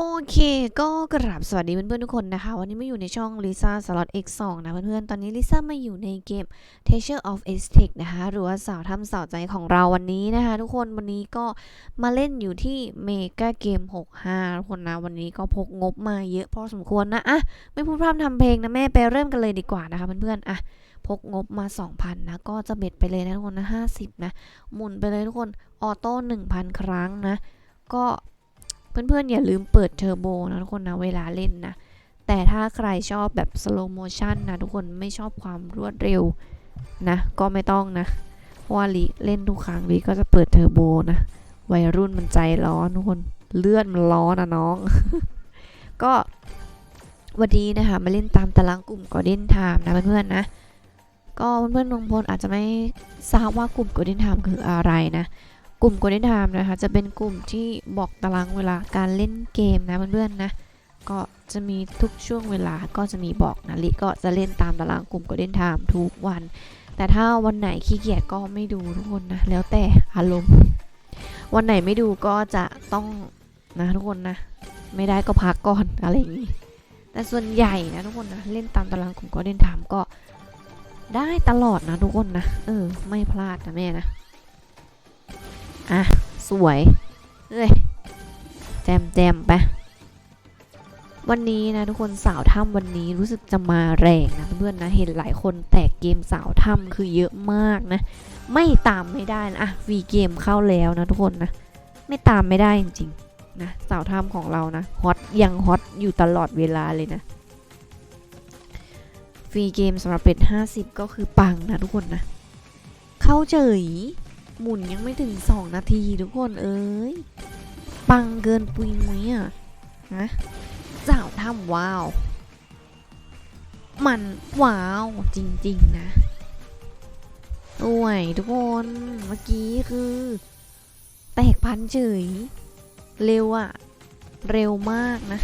โอเคก็กราบสวัสดีเพื่อนๆทุกคนนะคะ วันนี้มาอยู่ในช่อง Lisa Slot X2 นะเพื่อนๆ ตอนนี้ลิซ่ามาอยู่ในเกม Teacher of a s t e c นะคะ หรือว่าสาวทำสาวใจของเราวันนี้นะคะ ทุกคนวันนี้ก็มาเล่นอยู่ที่เมกาเกม65 ทุกคนนะ วันนี้ก็พกงบมาเยอะพอสมควรนะอะไม่พูดพร่ำทำเพลงนะแม่ไปเริ่มกันเลยดีกว่านะคะเพื่อนๆอะพกงบมา 2,000 นะ ก็จะเบ็ดไปเลยนะทุกคนนะ50 นะ หมุนไปเลยทุกคนออโต้1,000 ครั้งนะ ก็ เพื่อนๆ อย่าลืมเปิดเทอร์โบนะทุกคนนะเวลาเล่นนะ แต่ถ้าใครชอบแบบสโลโมชันนะทุกคนไม่ชอบความรวดเร็วนะ ก็ไม่ต้องนะ เพราะว่าลิเล่นทุกครั้งลิก็จะเปิดเทอร์โบนะ วัยรุ่นมันใจร้อนทุกคนเลือดมันร้อนนะน้อง ก็วันนี้นะคะมาเล่นตามตารางกลุ่มกอเด้นไทม์นะเพื่อนๆนะก็เพื่อนๆบางคนอาจจะไม่ทราบว่ากลุ่มกอเด้นไทม์คืออะไรนะ กลุ่ม Golden Time นะคะ จะเป็นกลุ่มที่บอกตารางเวลาการเล่นเกมนะเพื่อนๆนะ ก็จะมีทุกช่วงเวลาก็จะมีบอกนะลิก็จะเล่นตามตารางกลุ่ม Golden Time ทุกวัน แต่ถ้าวันไหนขี้เกียจก็ไม่ดูทุกคนนะ แล้วแต่อารมณ์ วันไหนไม่ดูก็จะต้องนะทุกคนนะ ไม่ได้ก็พักก่อนอะไรอย่างนี้ แต่ส่วนใหญ่นะทุกคนนะ เล่นตามตารางกลุ่ม Golden Time ก็ได้ตลอดนะทุกคนนะ เออ ไม่พลาดนะแม่นะ อะ สวยเอ้ยแจมแจมไป วันนี้นะทุกคนสาวถ้ำวันนี้รู้สึกจะมาแรงนะเพื่อนนะ เห็นหลายคนแตกเกมสาวถ้ำคือเยอะมากนะ ไม่ตามไม่ได้นะอะฟรีเกมเข้าแล้วนะทุกคนนะ ไม่ตามไม่ได้จริงๆนะสาวถ้ำของเรานะฮอตยังฮอตอยู่ตลอดเวลาเลยนะฟรีเกมสำหรับเป็ด50 ก็คือปังนะทุกคนนะ เข้าเฉย หมุนยังไม่ถึง2นาทีทุกคนเอ้ย ปังเกินปุยมุ้ยอะนะเจ้าทำว้าว มันว้าวจริง ๆ นะโอ้ยทุกคนเมื่อกี้คือ แตกพันเฉย เร็วอะเร็วมากนะ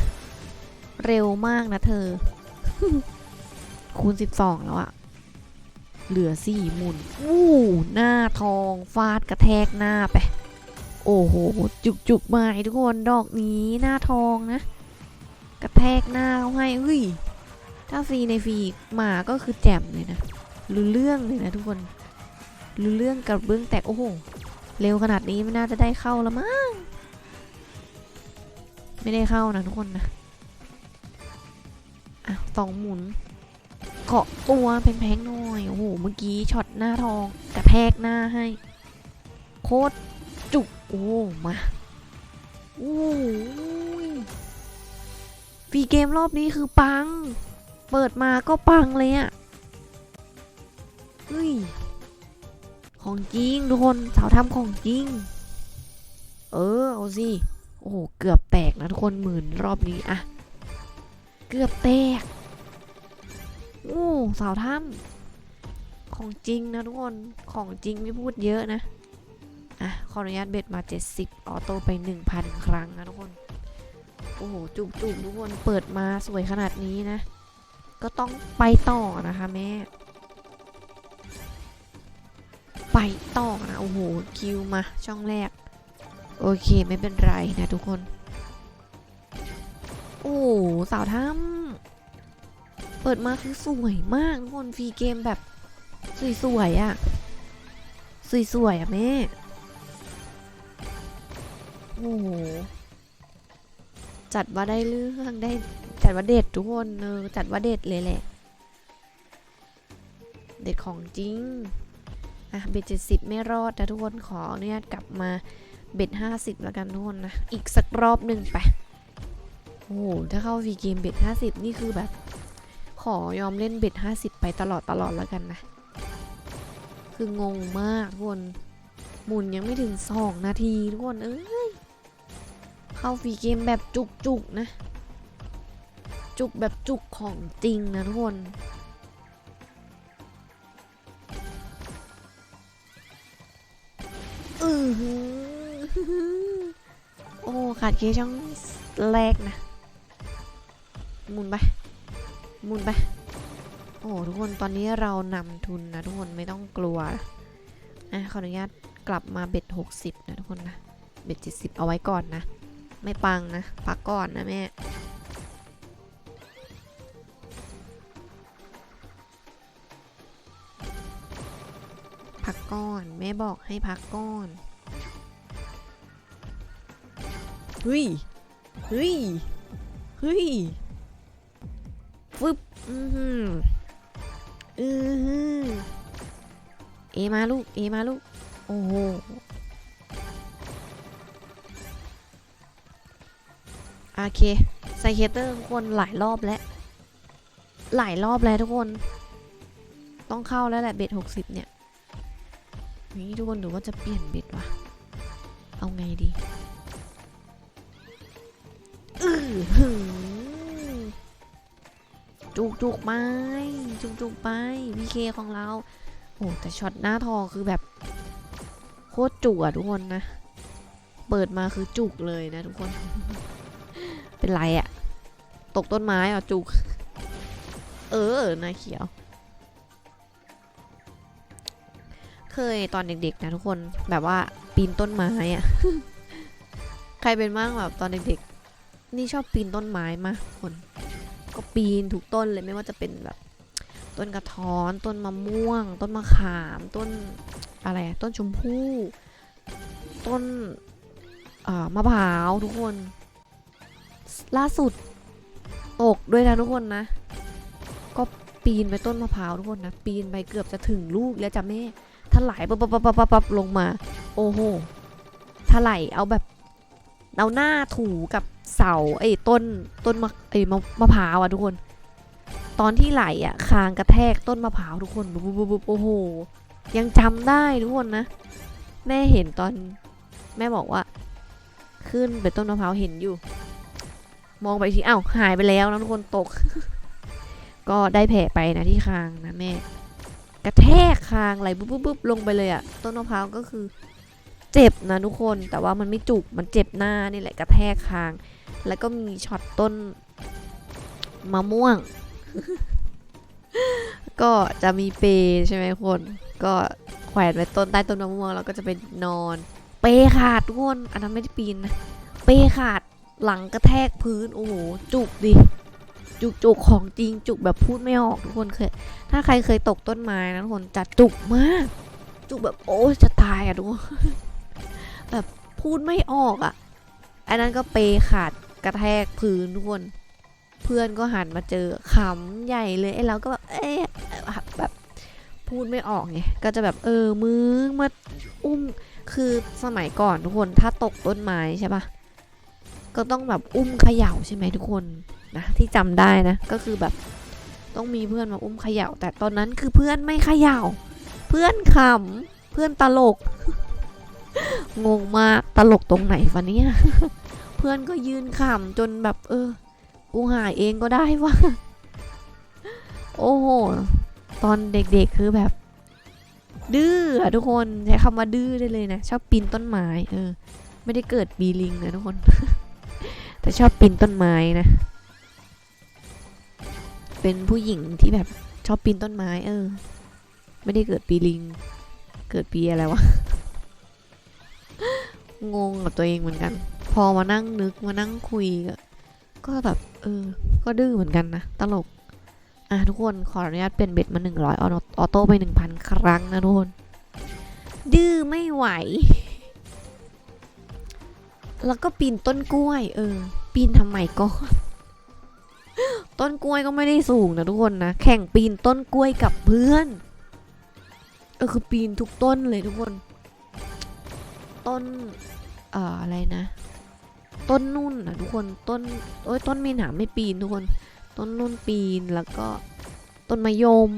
เร็วมากนะเธอ คูณ12แล้วอะ เหลือสี่หมุนอู้หน้าทองฟาดกระแทกหน้าไป โอ้โห จุกจุกมาทุกคนดอกนี้หน้าทองนะ กระแทกหน้าเขาให้เฮ้ยถ้าฟรีในฟรีมาก็คือแจ่มเลยนะรู้เรื่องเลยนะทุกคนรู้เรื่องกับเบื้องแตกโอ้โหเร็วขนาดนี้ไม่น่าจะได้เข้าล้วมั้งไม่ได้เข้านะทุกคนนะอะสองหมุนาะตัวแพงๆหน่อย โอ้โห เมื่อกี้ช็อตหน้าทองกระแทกหน้าให้ โคตรจุก โอ้ มาโอ้ยฟรีเกมรอบนี้คือปัง เปิดมาก็ปังเลยอะเฮ้ย ของจริงทุกคน สาวทำของจริง เออ เอาสิ โอ้โห เกือบแตกนะทุกคนหมื่นรอบนี้อะ เกือบแตก โอ้สาวถ้ำของจริงนะทุกคนของจริงไม่พูดเยอะนะ อะ ขออนุญาตเบ็ดมา 70 ออโต้ไป 1,000 ครั้งนะทุกคน โอ้โห จุกจุกทุกคนเปิดมาสวยขนาดนี้นะ ก็ต้องไปต่อนะคะแม่ไปต่อนะโอ้โหคิวมาช่องแรก โอเคไม่เป็นไรนะทุกคน โอ้สาวถ้ำ เปิดมาคือสวยมากทุกคนฟรีเกมแบบ สวยๆอะ่ะ สวยๆอะแม่ โอ้โห จัดว่าได้เรื่องได้ จัดว่าเด็ดทุกคนเออจัดว่าเด็ดเลยแหละ เด็ดของจริง อะเบ็ดเจ็ดสิบไม่รอดนะทุกคนขออนุญาตกลับมาเบ็ดห้าสิบแล้วกันทุกคนนะ อีกสักรอบหนึ่งไป โอ้โห ถ้าเข้าฟรีเกมเบ็ดห้าสิบนี่คือแบบ อยอมเล่นเบ็ด50 ไปตลอดตลอดแล้วกันนะ คืองงมากทุกคนหมุนยังไม่ถึง 2 นาทีทุกคนเอ้ย เข้าฟรีเกมแบบจุกจุกนะ จุกแบบจุกของจริงนะทุกคนอือโอ้ ขาดเคช่องแรกนะหมุนไป มุนไป โอ้ทุกคนตอนนี้เรานำทุนนะทุกคนไม่ต้องกลัวอะขออนุญาตกลับมาเบ็ด60 นะทุกคนนะเบ็ด70 เอาไว้ก่อนนะ ไม่ปังนะพักก่อนนะแม่พักก่อนแม่บอกให้พักก่อนเฮ้ยเฮ้ยเฮ้ย อือหืออือหือเอมาลูก เอมาลูก โอ้โหโอเคไซเคเตอร์ทุกคนหลายรอบแล้ว หลายรอบแล้วทุกคน ต้องเข้าแล้วแหละเบ็ดหกสิบเนี่ยนี่ทุกคนดูว่าจะเปลี่ยนเบ็ดวะเอาไงดี อื้อหือ จุกจุกไปจุกจุกไปวีเคของเรา โอ้แต่ช็อตหน้าทองคือแบบโคตรจุกอะทุกคนนะ เปิดมาคือจุกเลยนะทุกคน เป็นไรอะตกต้นไม้อะจุก เออนายเขียว เคยตอนเด็กๆนะทุกคนแบบว่าปีนต้นไม้อะใครเป็นบ้างแบบตอนเด็กๆนี่ชอบปีนต้นไม้มากคน ก็ปีนทุกต้นเลยไม่ว่าจะเป็นแบบต้นกระท้อน ต้นมะม่วง ต้นมะขาม ต้นอะไรต้นชมพู่ ต้นมะพร้าวทุกคน ล่าสุดตกด้วยนะทุกคนนะ ก็ปีนไปต้นมะพร้าวทุกคนนะ ปีนไปเกือบจะถึงลูกแล้วจ้ะแม่ถลายปับปับปับปับปับลงมา โอ้โหถลายเอาแบบเอาหน้าถูกับ เสาไอ้ต้นต้นมะไอ้มะมะพร้าวอะทุกคน ตอนที่ไหลอะคางกระแทกต้นมะพร้าวทุกคนบุ๊บบุ๊บโอ้โหยังจำได้ทุกคนนะ แม่เห็นตอน แม่บอกว่า ขึ้นไปต้นมะพร้าวเห็นอยู่ มองไปทีอ้าวหายไปแล้วนะทุกคนตก ก็ได้แผลไปนะที่คางนะแม่ กระแทกคางไหลปุ๊บปุ๊บปุ๊บลงไปเลยอะต้นมะพร้าวก็คือ เจ็บนะทุกคนแต่ว่ามันไม่จุกมันเจ็บหน้านี่แหละกระแทกคาง แล้วก็มีช็อตต้นมะม่วง ก็จะมีเปย์ใช่ไหมคน ก็แขวนไว้ต้นใต้ต้นมะม่วงแล้วก็จะไปนอน เปย์ขาดทุกคนอันนั้นไม่ได้ปีนนะเปย์ขาดหลังกระแทกพื้นโอ้โหจุกดิจุกจุกของจริงจุกแบบพูดไม่ออกทุกคนเคยถ้าใครเคยตกต้นไม้นะทุกคนจะจุกมาก จุกแบบโอ้จะตายอะทุกคน แบบพูดไม่ออกอะอันนั้นก็เปขาดกระแทกพื้นทุกคน เพื่อนก็หันมาเจอขำใหญ่เลยไอ้เราก็แบบเอ๊ะแบบพูดไม่ออกไงก็จะแบบเออมึงมาอุ้มคือสมัยก่อนทุกคนถ้าตกต้นไม้ใช่ปะก็ต้องแบบอุ้มเขย่าใช่ไหมทุกคนนะที่จำได้นะก็คือแบบต้องมีเพื่อนมาอุ้มเขย่า แต่ตอนนั้นคือเพื่อนไม่เขย่า เพื่อนขำเพื่อนตลก งงมากตลกตรงไหนฟะเนี่ย เพื่อนก็ยืนขำจนแบบ เออ กูหายเองก็ได้ว่าโอ้โห ตอนเด็กๆคือแบบ ดื้ออะทุกคนใช้คำว่าดื้อได้เลยนะ ชอบปีนต้นไม้ เออ ไม่ได้เกิดปีลิงนะทุกคน แต่ชอบปีนต้นไม้นะ เป็นผู้หญิงที่แบบชอบปีนต้นไม้ เออ ไม่ได้เกิดปีลิง เกิดปีอะไรวะ งงกับตัวเองเหมือนกัน พอมานั่งนึกมานั่งคุยก็ก็แบบเออ ก็ดื้อเหมือนกันนะ ตลก อะทุกคนขออนุญาตเป็นเบ็ดมาหนึ่งร้อยออโต้ไปหนึ่งพันครั้งนะทุกคน ดื้อไม่ไหว แล้วก็ปีนต้นกล้วย เออ ปีนทำไมก็ต้นกล้วยก็ไม่ได้สูงนะทุกคนนะ แข่งปีนต้นกล้วยกับเพื่อนเออคือปีนทุกต้นเลยทุกคน ต้น เอ่ออะไรนะ ต้นนุ่นนะทุกคนต้นโอ้ยต้นมีหนามไม่ปีนทุกคน ต้นนุ่นปีนแล้วก็ต้นมะยม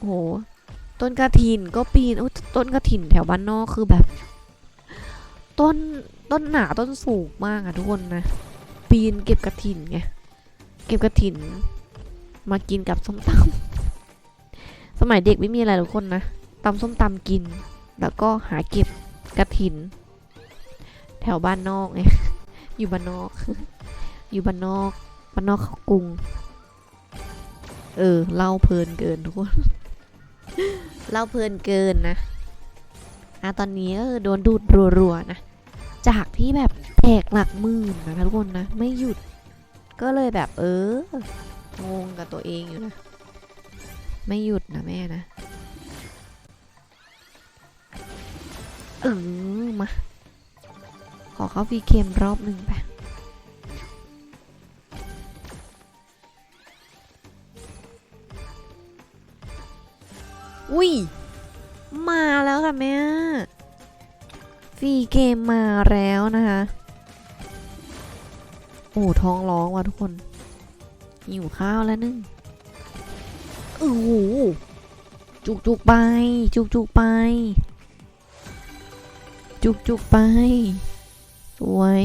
โหต้นกระถินก็ปีนโอ้ต้นกระถินแถวบ้านนอกคือแบบ ต้นต้นหนาต้นสูงมากอะทุกคนนะ ปีนเก็บกระถินไงเก็บกระถิน มากินกับส้มตำสมัยเด็กไม่มีอะไรทุกคนนะตำส้มตำกิน แล้วก็หาเก็บกระถิน ถวบ้านนอกไง อยู่บ้านนอก อยู่บ้านนอก บ้านนอกเขากรุง เออ เล่าเพลินเกินทุกคน เล่าเพลินเกินนะ อะตอนนี้ก็โดนดูดรัวๆนะ จากที่แบบแผกหลักหมื่นนะคะทุกคนนะ ไม่หยุด ก็เลยแบบเออ งงกับตัวเองอยู่นะ ไม่หยุดนะแม่นะ เออมา ขอเข้าฟีเกมรอบหนึ่งไปอุ้ย มาแล้วค่ะแม่ฟรีเกมมาแล้วนะคะ โอ้ท้องร้องว่ะทุกคน หิวข้าวแล้วนึงโอ้โหจุกจุกๆไป จุกจุกๆไป จุกจุกๆไป สวย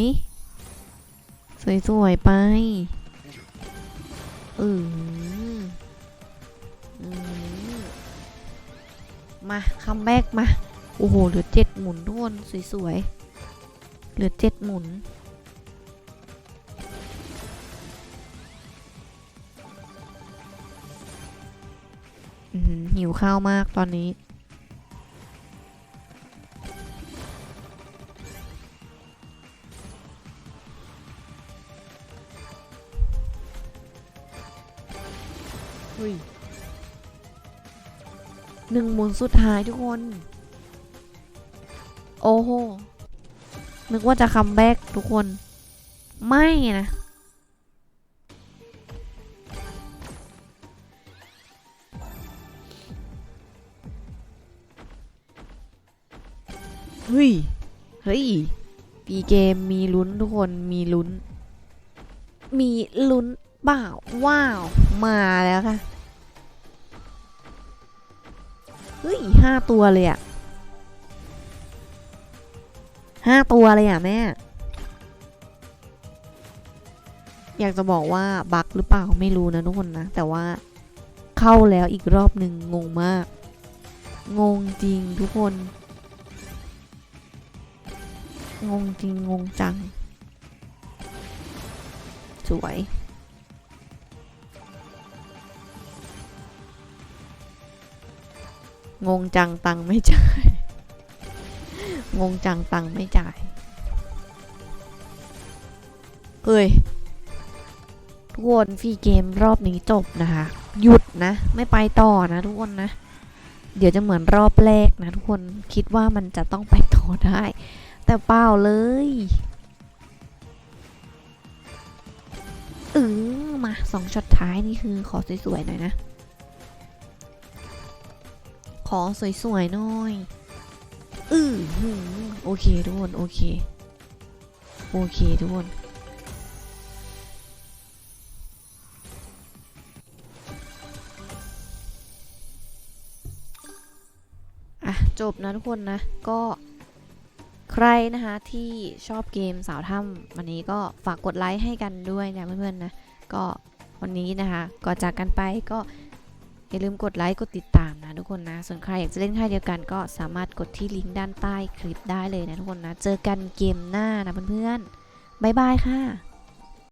สวยสวยไปเอออืมมาคัมแบกมา โอ้โห เหลือเจ็ดหมุนทุกคนสวยๆ เหลือเจ็ดหมุนอือหือหิวข้าวมากตอนนี้ หนึ่งหมุนสุดท้ายทุกคน โอ้โห นึกว่าจะคัมแบ็กทุกคน ไม่นะเฮ้ย เฮ้ย ปีเกมมีลุ้นทุกคน มีลุ้น มีลุ้นเปล่าว้าว มาแล้วค่ะ เฮ้ยห้าตัวเลยอะห้าตัวเลยอะแม่ อยากจะบอกว่าบั๊กหรือเปล่าไม่รู้นะทุกคนนะ แต่ว่าเข้าแล้วอีกรอบหนึ่งงงมาก งงจริงทุกคน งงจริงงงจัง สวย งงจังตังไม่จ่าย งงจังตังไม่จ่าย เฮ้ยทุกคนฟรีเกมรอบนี้จบนะคะ หยุดนะ ไม่ไปต่อนะทุกคนนะ เดี๋ยวจะเหมือนรอบแรกนะทุกคนคิดว่ามันจะต้องไปต่อได้ แต่เปล่าเลยเออมาสองช็อตท้ายนี่คือขอสวยๆหน่อยนะ ขอสวยๆหน่อยอือหือโอเคทุกคนโอเค โอเคทุกคนอะจบนะทุกคนนะ ก็ใครนะคะที่ชอบเกมสาวถ้ำวันนี้ก็ฝากกดไลค์ให้กันด้วยนะเพื่อนๆนะ ก็วันนี้นะคะก่อนจากกันไปก็ อย่าลืมกดไลค์ กดติดตามนะทุกคนนะ ส่วนใครอยากจะเล่นค่ายเดียวกันก็สามารถกดที่ลิงก์ด้านใต้คลิปได้เลยนะทุกคนนะ เจอกันเกมหน้านะเพื่อนๆบายบายค่ะ